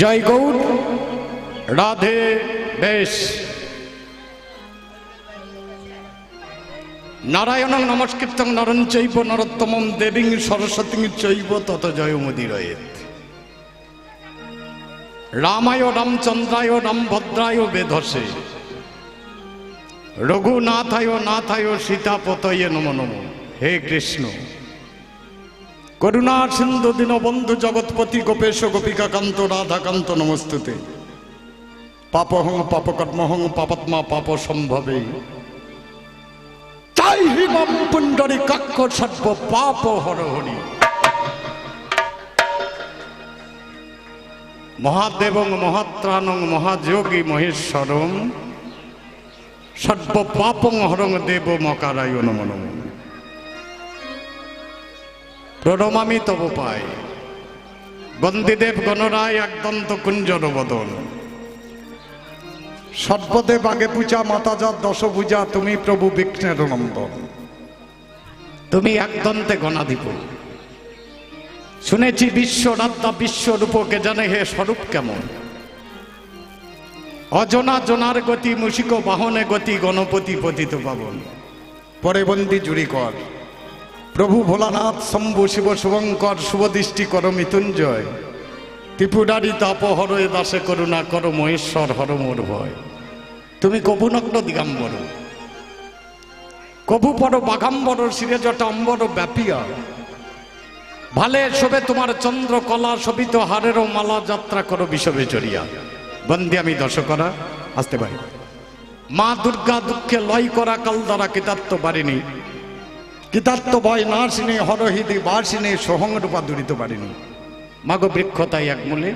জয় গৌর, রাধে বেশ। নারায়ণ নমস্কৃতং নরণ চৈব নরোত্তমম দেবীং সরস্বতী চৈব তত জয়মুদিরয়েত রামায় রামচন্দ্রায় রামভদ্রায় বেধসে। রঘুনাথায় নাথায় সীতাপতয়ে নম নম। হে কৃষ্ণ। করুণা সিন্ধু দীনবন্ধু জগৎপতি গোপেশ গোপিকাকান্ত রাধাকান্ত নমস্তুতে। পাপহং পাপকর্মহং পাপাত্মা পাপ সম্ভবে। তাই হিমম পুণ্ডরী কাক্ষ সর্ব পাপ হরহরি মহাদেবং, মহাত্রাণং, মহাযোগী মহেশ্বরম সর্ব পাপং হরং দেব মকারায় নম নম। প্রণমামি তব পাই। বন্দিদেব গণরায় একদন্ত কুঞ্জর বদন সর্বদেব আগে পূজা মাতাজা দশভূজা তুমি প্রভু বিঘ্নের নন্দন। তুমি একদন্তে গণাধিপ। শুনেছি বিশ্ব রাদ্দা বিশ্বরূপকে জানে হে স্বরূপ কেমন। অজনা জনার গতি মুশিক বাহনে গতি, গণপতি পতিত পাবন। পরে বন্দি জুড়ি কর প্রভু ভোলানাথ, শম্ভু শিব শুভঙ্কর শুভদৃষ্টি কর মৃত্যুঞ্জয়। ত্রিপুরারি তাপহরয়ে দাসে করুণা কর মহেশ্বর, হর মোর ভয়। তুমি কপুনগ্ন দিগাম্বর। কপু পর বাঘাম্বর, শিরে জটা অম্বর ব্যাপিয়া। ভালে শোভে তোমার চন্দ্র কলা, শোভিত হারেরও মালা যাত্রা করো বিষবে চড়িয়া। বন্দি আমি দশকরা, আসতে পারি। মা দুর্গা দুঃখে লয় করা কাল দ্বারা কিতাত্ত পারিনি কিতাত্ত ভয় নার্সিনী হরহিদি বার্ষিনী সোহং রূপা দূরিত পারিনি মাগো বৃক্ষ তাই এক মূলে,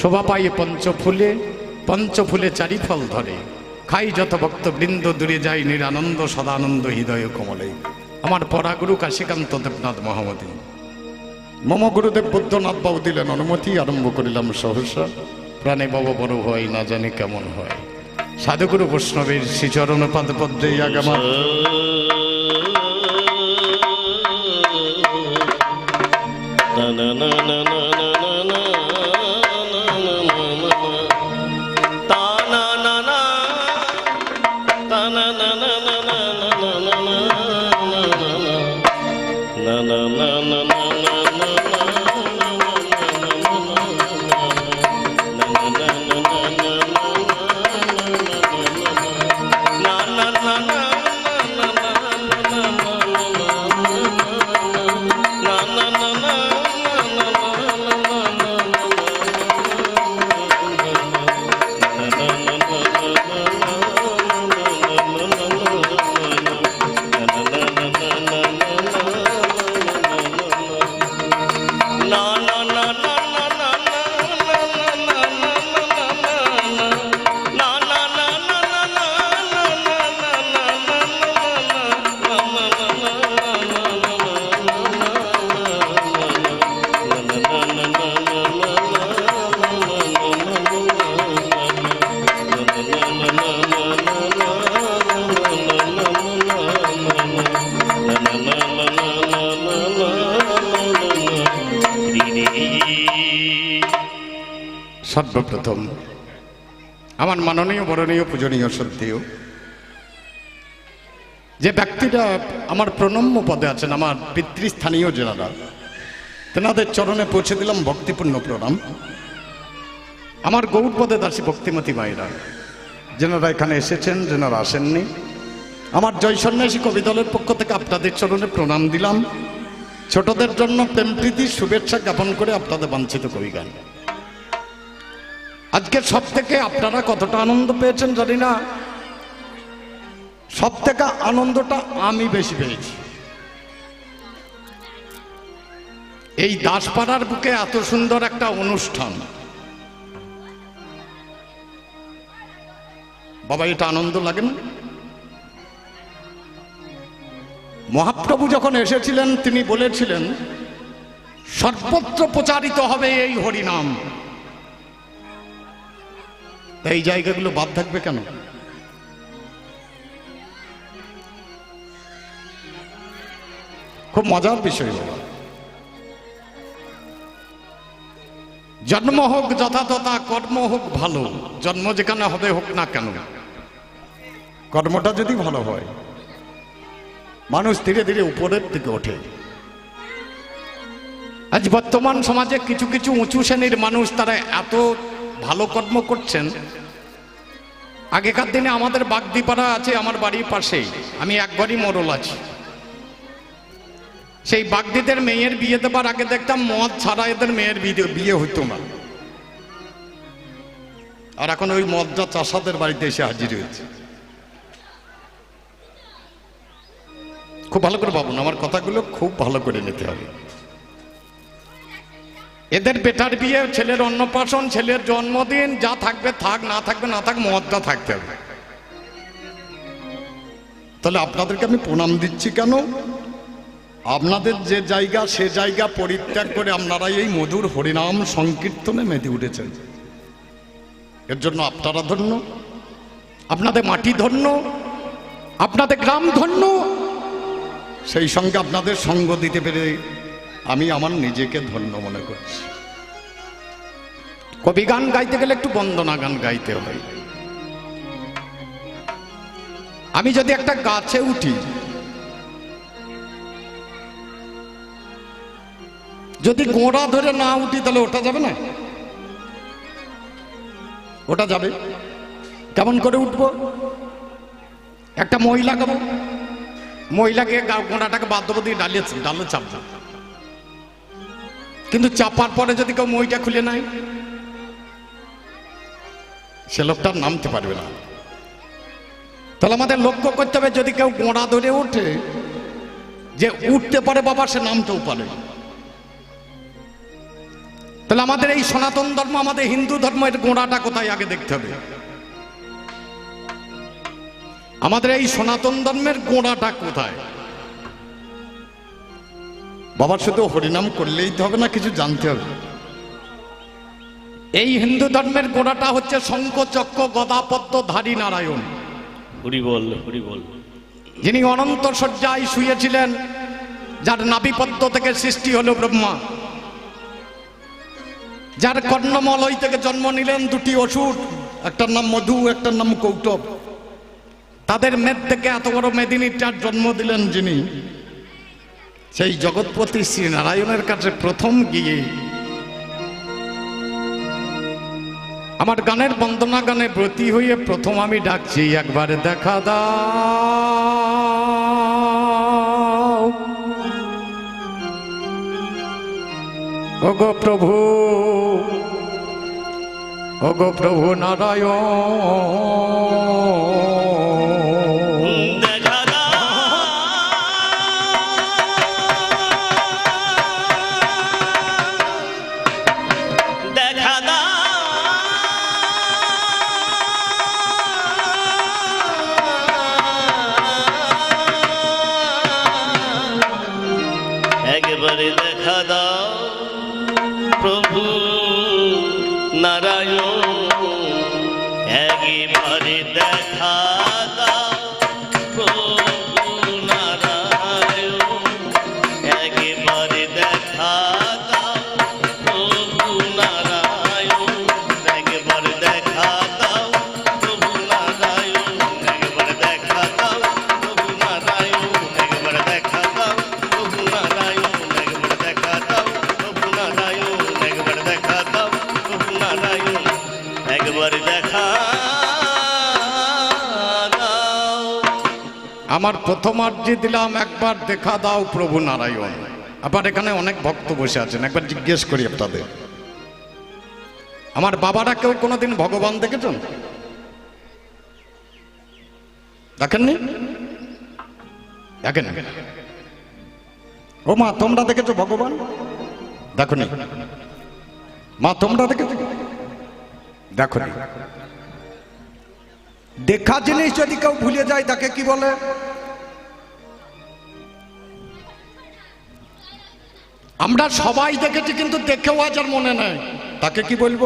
শোভা পাই পঞ্চফুলে পঞ্চফুলে চারি ফল ধরে। খাই যত ভক্ত বৃন্দ দূরে যাই নিরানন্দ সদানন্দ হৃদয় কমলে। আমার পরাগুরু কাশীকান্ত দেবনাথ মহামতি। মম গুরুদেব বুদ্ধনাথ বাবু দিলেন অনুমতি, আরম্ভ করিলাম সহসা। প্রাণে বাবু বড় হয়, না জানি কেমন হয়। সাধুগুরু বৈষ্ণবের শ্রীচরণ পাদ পদ্মে আগামা। সর্বপ্রথম। আমার মাননীয়, বরণীয়, পূজনীয় সত্যিও যে ব্যক্তিরা আমার প্রণম্য পদে আছেন, আমার পিতৃস্থানীয় জেনারা তেনাদের চরণে পৌঁছে দিলাম ভক্তিপূর্ণ প্রণাম। আমার গৌর পদে দাসী ভক্তিমতী মায়েরা যেনারা এখানে এসেছেন, যেনারা আসেননি, আমার জয় সন্ন্যাসী কবি দলের পক্ষ থেকে আপনাদের চরণে প্রণাম দিলাম। ছোটদের জন্য প্রেম প্রীতি শুভেচ্ছা জ্ঞাপন করে আপনাদের বাঞ্ছিত কবি গান। আজকে সব থেকে আপনারা কতটা আনন্দ পেয়েছেন জানি না। সব থেকে আনন্দটা আমি বেশি পেয়েছি। এই দাসপাড়ার বুকে এত সুন্দর একটা অনুষ্ঠান। বাবা, এটা আনন্দ লাগে না? মহাপ্রভু যখন এসেছিলেন, তিনি বলেছিলেন, সর্বত্র প্রচারিত হবে এই হরিনাম। তা এই জায়গাগুলো বাদ থাকবে কেন? খুব মজার বিষয় জন্ম হোক যথাযথা, কর্ম হোক ভালো, জন্ম যেখানে হবে হোক না কেন, কর্মটা যদি ভালো হয়, মানুষ ধীরে ধীরে উপরের দিকে ওঠে। আজ বর্তমান সমাজে কিছু কিছু উঁচু শ্রেণির মানুষ তারা এত ভালো কর্ম করছেন। আগেকার দিনে আমাদের বাগদিপাড়া আছে, আমার বাড়ির পাশেই আমি একবারই মরল আছি। সেই বাগদিদের মেয়ের বিয়ে দেবার আগে দেখতাম মদ ছাড়া এদের মেয়ের বিয়ে বিয়ে হইতো না। আর এখন ওই মদটা চাষাদের বাড়িতে এসে হাজির হয়েছে। খুব ভালো করে ভাবুন, আমার কথাগুলো খুব ভালো করে নিতে হবে। এদের বেটার বিয়ে, ছেলের অন্নপ্রাশন, ছেলের জন্মদিন, যা থাকবে থাক, না থাকবে না থাক মদটা থাকতে হবে। তাহলে আপনাদেরকে আমি প্রণাম দিচ্ছি কেন? আপনাদের যে জায়গা, সে জায়গা পরিত্যাগ করে আপনারা এই মধুর হরিনাম সংকীর্তনে মেতে উঠেছেন। এর জন্য আপনারা ধন্য, আপনাদের মাটি ধন্য, আপনাদের গ্রাম ধন্য। সেই সঙ্গে আপনাদের সঙ্গ দিতে পেরে আমি আমার নিজেকে ধন্য মনে করছি। কবি গান গাইতে গেলে একটু বন্দনা গান গাইতে হয়। আমি যদি একটা গাছে উঠি, যদি গোড়া ধরে না উঠি, তাহলে ওটা যাবে না? ওটা যাবে। কেমন করে উঠবো? একটা মহিলা গাবো। মহিলাকে গোড়াটাকে বাধ্য দিয়ে ডালিয়ে ডালে চাপবো। কিন্তু চাপার পরে যদি কেউ মইটা খুলে নাই সে লোকটা নামতে পারবে না। তাহলে আমাদের লক্ষ্য করতে হবে, যদি কেউ গোড়া ধরে ওঠে, যে উঠতে পারে বাবা, সে নামতেও পারে। তাহলে আমাদের এই সনাতন ধর্ম, আমাদের হিন্দু ধর্মের গোড়াটা কোথায় আগে দেখতে হবে? আমাদের এই সনাতন ধর্মের গোড়াটা কোথায়? বাবার শুধু হরিনাম করলেই তো হবে না কিছু জানতে হবে। এই হিন্দু ধর্মের গোড়াটা হচ্ছে শঙ্খ চক্র গদাপদ্ম ধারী নারায়ণ। হরি বল হরি বল। যিনি অনন্ত শয্যায় শুয়েছিলেন যার নাবিপদ্ম থেকে সৃষ্টি হলো ব্রহ্মা। যার কর্ণমলয় থেকে জন্ম নিলেন দুটি অসুর একটার নাম মধু একটার নাম কৌটব তাদের মেদ থেকে এত বড় মেদিনীটার জন্ম দিলেন যিনি। সেই জগৎপতি শ্রী নারায়ণের কাছে প্রথম গিয়ে আমার গানের বন্দনা গানে ব্রতী হয়ে প্রথম আমি ডাকছি, একবার দেখা দাও। ওগো প্রভু ওগো প্রভু নারায়ণ। নারায়ণ একবারে দেখা আমার প্রথম আর্জি দিলাম, একবার দেখা দাও প্রভু নারায়ণ। আবার এখানে অনেক ভক্ত বসে আছেন, একবার জিজ্ঞেস করি আপনাদের। আমার বাবারা কেউ কোনোদিন ভগবান দেখেছেন? দেখেননি? দেখেন ও মা, তোমরা দেখেছ ভগবান? দেখনি। মা, তোমরা দেখেছ? দেখনি। দেখা জিনিস যদি কেউ ভুলে যায়, তাকে কি বলে? আমরা সবাই দেখেছি কিন্তু দেখেও আজ আর মনে নাই। তাকে কি বলব?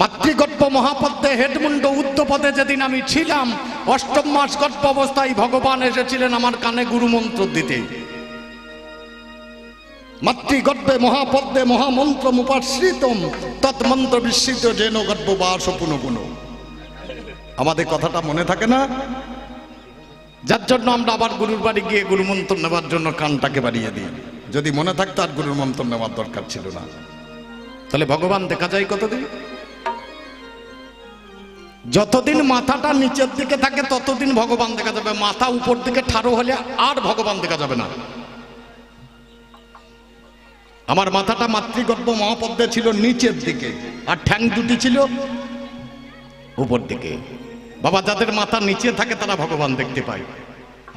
মাতৃগর্ভ মহাপদ্মে হেডমুন্ড উদ্ধপদে যেদিন আমি ছিলাম অষ্টম মাস গর্ভ অবস্থায় ভগবান এসেছিলেন আমার কানে গুরুমন্ত্র দিতে। মাতৃগর্ভে মহাপদ্মে মহামন্ত্র মুপাশ্রিতম তৎমন্ত্র বিস্মৃত যেন গর্ভ বাস পুনঃ। আমাদের কথাটা মনে থাকে না? যার জন্য আমরা আবার গুরুর বাড়ি গিয়ে গুরু মন্ত্র নেওয়ার জন্য কানটাকে বাড়িয়ে দিই। যদি মনে থাকতো আর গুরুর মন্ত্র নেওয়ার দরকার ছিল না। তাহলে ভগবান দেখা যায় কতদিন? যতদিন মাথাটা নিচের দিকে থাকে, ততদিন ভগবান দেখা যাবে। মাথা উপর দিকে ঠাড়ো হলে আর ভগবান দেখা যাবে না। আমার মাথাটা মাতৃগর্ভ মহাপদ্মে ছিল নিচের দিকে, আর ঠ্যাং দুটি ছিল উপর দিকে। বাবা, যাদের মাথা নিচে থাকে তারা ভগবান দেখতে পায়।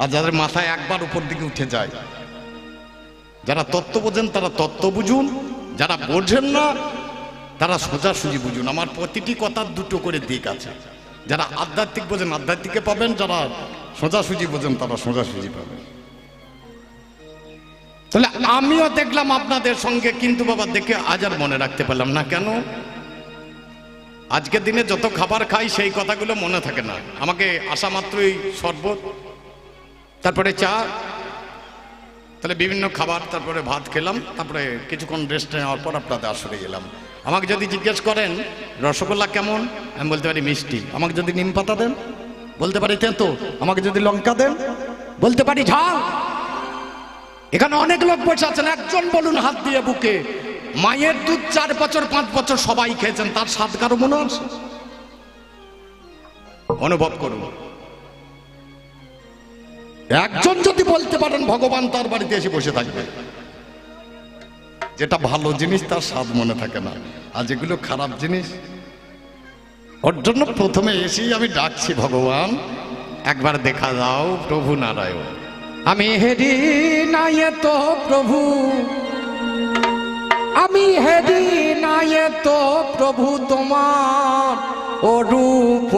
আর যাদের মাথায় একবার উপর দিকে উঠে যায়, যারা তত্ত্ব বোঝেন তারা তত্ত্ব বুঝুন, যারা বোঝেন না তারা সোজাসুজি বুঝুন। আমার প্রতিটি কথার দুটো করে দিক আছে। যারা আধ্যাত্মিক বোঝেন আধ্যাত্মিকে পাবেন, যারা সোজাসুজি বোঝেন তারা সোজাসুজি পাবেন। তাহলে আমিও দেখলাম আপনাদের সঙ্গে, কিন্তু বাবা, দেখে আজ আর মনে রাখতে পারলাম না। কেন? আজকের দিনে যত খাবার খাই, সেই কথাগুলো মনে থাকে না। আমাকে আসা মাত্রই শরবত, তারপরে চা, তাহলে বিভিন্ন খাবার, তারপরে ভাত খেলাম, তারপরে কিছুক্ষণ রেস্ট নেওয়ার পর আপনাদের আসরে গেলাম আমাকে যদি জিজ্ঞেস করেন, রসগোল্লা কেমন? আমি বলতে পারি মিষ্টি। আমাকে যদি নিম পাতা দেন, বলতে পারি তেঁতো। আমাকে যদি লঙ্কা দেন, বলতে পারি ঝাল। এখানে অনেক লোক বসে আছেন, একজন বলুন হাত দিয়ে বুকে। মায়ের দুধ চার বছর, পাঁচ বছর সবাই খেয়েছেন, তার স্বাদ কারও মনে আছে? অনুভব করুন। একজন যদি বলতে পারেন, ভগবান তার বাড়িতে এসে বসে থাকবে। যেটা ভালো জিনিস, তার স্বাদ মনে থাকে না। আর যেগুলো খারাপ জিনিস, ওর জন্য প্রথমে এসেই আমি ডাকছি, ভগবান, একবার দেখা দাও প্রভু নারায়ণ। আমি হেরি নায়ে তো প্রভু। আমি হেরি নায়ে তো প্রভু তোমার ও রূপ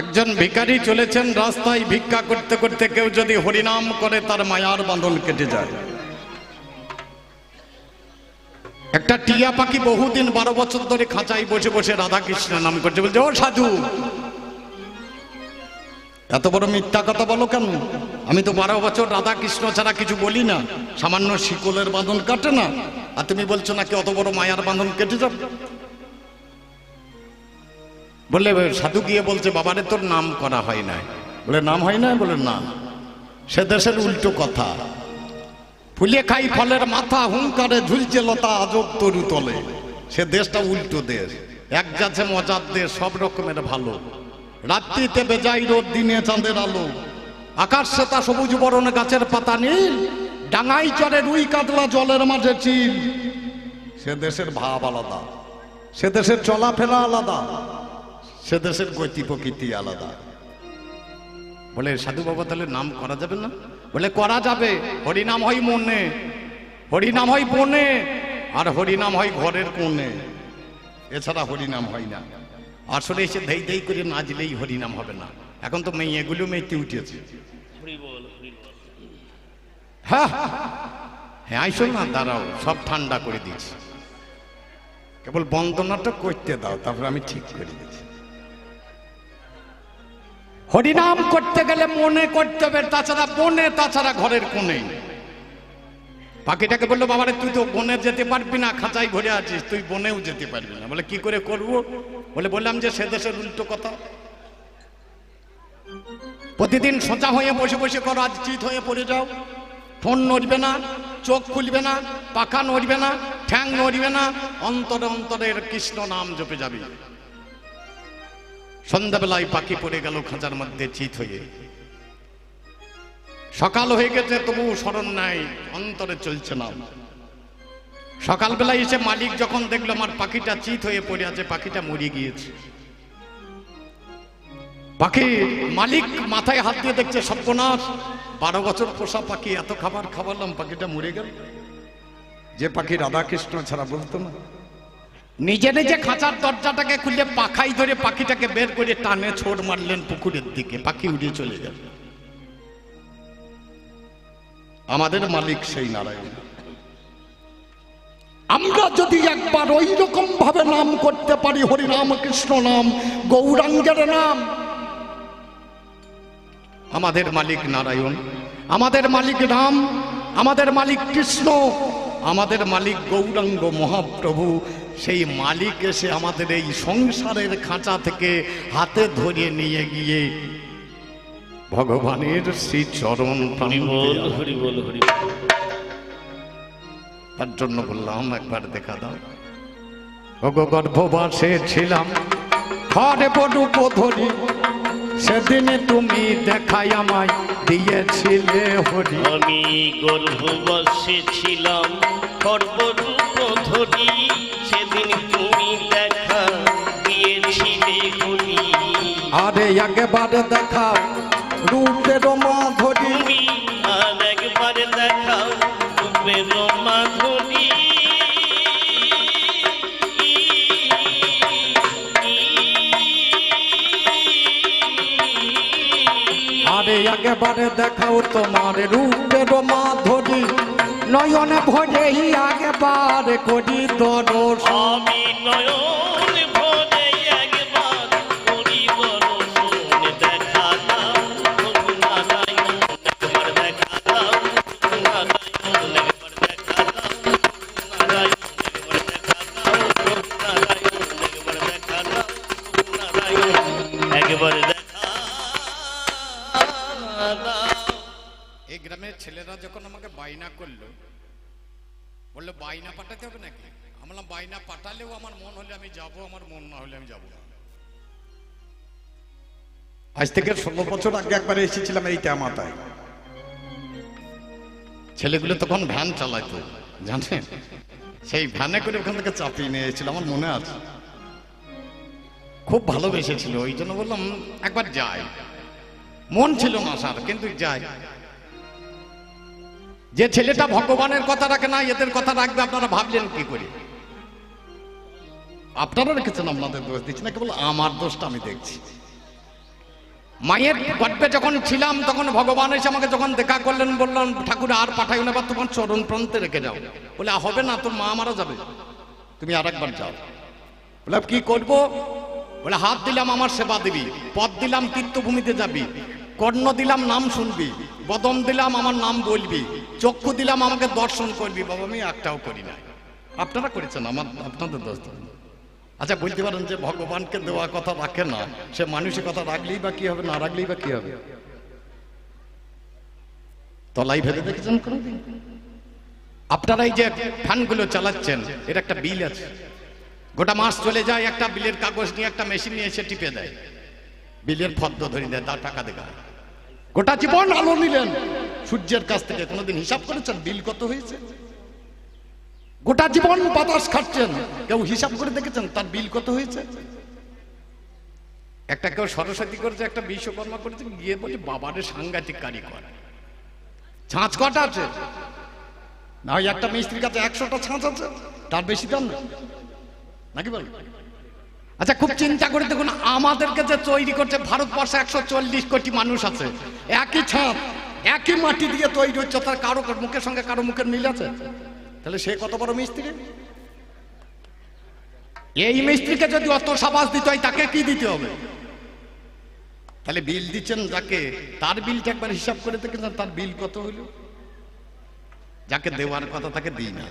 একজন ভিখারি চলেছেন রাস্তায় ভিক্ষা করতে করতে কেউ যদি হরিনাম করে, তার মায়ার বাঁধন কেটে যায়। একটা টিয়া পাখি বহুদিন বারো বছর ধরে খাঁচাই বসে বসে রাধা কৃষ্ণ নাম করছে, বলছে, ও সাধু, এত বড় মিথ্যা কথা বলো কেন? আমি তো বারো বছর রাধা কৃষ্ণ ছাড়া কিছু বলি না। সামান্য শিকলের বাঁধন কাটে না। আর তুমি বলছো নাকি অত বড় মায়ার বাঁধন কেটে যাবে? বললে, সাধু গিয়ে বলছে, বাবারে, তোর নাম করা হয় না বলে, নাম হয় না বলে, না। সে দেশের উল্টো কথা। ফুলে খাই ফলের মাথা, হুঙ্কারে ঝুলছে লতা আজব তরু তলে। সে দেশটা উল্টো দেশ। এক যাচ্ছে মজার দেশ, সব রকমের ভালো। রাত্রিতে বেজাই রোদ, দিনে চাঁদের আলো। আকাশ সেতা সবুজ বরণ, গাছের পাতা নীল। ডাঙাই চরে রুই কাতলা, জলের মাঝে চিল। সে দেশের ভাব আলাদা। সে দেশের চলাফেরা আলাদা। সে দেশের গতি প্রকৃতি আলাদা। বলে সাধু বাবা তাহলে নাম করা যাবে না? বলে করা যাবে। হরিনাম হয় মনে। হরিনাম হয় বনে। আর হরিনাম হয় ঘরের কোণে। এছাড়া হরিনাম হয় না। আসলে এসে ধেই ধেই করে না নাচলেই হরিনাম হবে না। এখন তো মেয়েগুলো মেয়েতে উঠেছে। হ্যাঁ হ্যাঁ আইসো না দাঁড়াও সব ঠান্ডা করে দিচ্ছি। কেবল বন্দনাটা করতে দাও তারপর আমি ঠিক করে দিচ্ছি। হরিনাম করতে গেলে মনে করতে হবে, তাছাড়া বনে, তাছাড়া ঘরের কোণে। পাখিটাকে বলল, বাবারে, তুই তো বনে যেতে পারবি না খাঁচাই ভরে আছিস, তুই বনেও যেতে পারবি না। বলে, কি করে করব? বলে, বললাম যে সে দেশের উল্টো কথা। প্রতিদিন সোজা হয়ে বসে বসে করো, আজ চিত হয়ে পড়ে যাও। ফোন নড়বে না, চোখ খুলবে না, পাখা নড়বে না, ঠ্যাং নড়বে না, অন্তরে অন্তরের কৃষ্ণ নাম জপে যাবে। সন্ধ্যাবেলায় পাখি পড়ে গেল খাঁচার মধ্যে চিত হয়ে। সকাল হয়ে গেছে তবু স্মরণ নাই, অন্তরে চলছে না সকালবেলা এসে মালিক যখন দেখল আমার পাখিটা চিত হয়ে পড়ে আছে, পাখিটা মরে গিয়েছে। পাখি মালিক মাথায় হাত দিয়ে দেখছে, সর্বনাশ, বারো বছর পোষা পাখি, এত খাবার খাওয়ালাম, পাখিটা মরে গেল। যে পাখি রাধাকৃষ্ণ ছাড়া বলতো না। নিজে নিজে খাঁচার দরজাটাকে খুলে পাখাই ধরে পাখিটাকে বের করে টানে ছোড় মারলেন পুকুরের দিকে, পাখি উড়ে চলে গেল। আমাদের মালিক সেই নারায়ণ। আমরা যদি একবার ওই রকম ভাবে নাম করতে পারি হরিনাম কৃষ্ণ নাম, গৌরাঙ্গের নাম। আমাদের মালিক নারায়ণ, আমাদের মালিক রাম, আমাদের মালিক কৃষ্ণ আমাদের মালিক গৌরাঙ্গ মহাপ্রভু সেই মালিক এসে আমাদের এই সংসারের খাঁচা থেকে হাতে ধরে নিয়ে গিয়ে ভগবানের শ্রী চরণ তার জন্য বললাম একবার দেখা দাও। ওগো গর্ভবাসে ছিলাম ঘরে বডুপ ধরি সেদিনে তুমি দেখাই আমায় দিয়েছিলে হরি। আমি গর্ভবশে ছিলাম সর্বরূপ ধরি। সেদিন তুমি দেখা দিয়েছিলে হরি। আরে একেবারে দেখাও রূপের মাধুরী আর একবার দেখাও রূপের মাধুরী আরে একেবারে দেখাও তোমার রূপের মাধুরী নয়নে ভরেই একেবারে করি আমি নয়ন ভরে একবার করি দেখা দাও দেখা গ্রামের ছেলেরা যখন আমাকে বাইনা করল, বলল বাইনা পাঠাতে হবে নাকি? আমি বললাম বাইনা পাঠালেও আমার মন হলে আমি যাব, আমার মন না হলে আমি যাব আজ থেকে ষোলো বছর আগে একবার এসেছিলাম এই মাথায়। ছেলেগুলো তখন ভ্যান চালাইতো জানেন? সেই ভ্যানে করে ওখান থেকে চাপিয়ে নিয়ে এসেছিল আমার মনে আছে। খুব ভালোবেসেছিল, ওই জন্য বললাম, একবার যাই। মন ছিল না স্যার, কিন্তু যাই। যে ছেলেটা ভগবানের কথা রাখে না, এদের কথা রাখবে, আপনারা ভাবলেন কি করে? আপনারা রেখেছেন, আপনাদের দোষ দিচ্ছি না, কেবল আমার দোষটা আমি দেখছি। মায়ের গর্ভে যখন ছিলাম, তখন ভগবান এসে আমাকে যখন দেখা করলেন, বললেন, ঠাকুর, আর পাঠাই না তোমার চরণ প্রান্তে রেখে যাও বলে হবে না, তোর মা মারা যাবে। তুমি আর একবার যাও। বলে, কি করব? বলে, হাত দিলাম, আমার সেবা দিবি। পথ দিলাম, তীর্থভূমিতে যাবি। কর্ণ দিলাম, নাম শুনবি। বদন দিলাম, আমার নাম বলবি। চক্ষু দিলাম, আমাকে দর্শন করবি। বাবা, আমি একটাও করি না আপনারা করেছেন, আমার, আপনাদের দোষ আচ্ছা বলতে পারেন যে ভগবানকে দেওয়া কথা রাখে না। সে মানুষের কথা রাখলেই বা কি হবে, না রাখলেই বা কি হবে? তলাই ভেবে দেখেছেন আপনারা এই যে ফ্যানগুলো চালাচ্ছেন, এর একটা বিল আছে। গোটা মাস চলে যায়, একটা বিলের কাগজ নিয়ে, একটা মেশিন নিয়ে এসে টিপে দেয়। বিলের ফদ্দ ধরে দেয়, তার টাকা দেখা গোটা জীবন আলো নিলেন। সূর্যের কাছ থেকে কোনোদিন হিসাব করেছেন? বিল কত হয়েছে? গোটা জীবন বাতাস খাচ্ছেন কেউ হিসাব করে দেখেছেন তার বিল কত হয়েছে? একটা কেউ সরস্বতী করেছে, একটা বিশ্বকর্মা করেছে, গিয়ে বলে, বাবারে, সাংঘাতিক কারিগর। ছাঁচ কটা আছে? না ওই একটা মিস্ত্রির কাছে একশোটা ছাঁচ আছে? তার বেশি দাম না নাকি বল? আচ্ছা খুব চিন্তা করে দেখুন, আমাদেরকে যে তৈরি করছে, ভারতবর্ষে একশো চল্লিশ কোটি মানুষ আছে। একই ছাপ, একই মাটি দিয়ে তৈরি হচ্ছে, তার কারও মুখের সঙ্গে কারও মুখের মিল আছে? তাহলে সে কত বড় মিস্ত্রি? এই মিস্ত্রিকে যদি অত সাবাস দিতে হয়, তাকে কি দিতে হবে? তাহলে বিল দিচ্ছেন যাকে? তার বিলটা একবার হিসাব করে দেখেছেন তার বিল কত হলো? যাকে দেওয়ার কথা তাকে দিই না।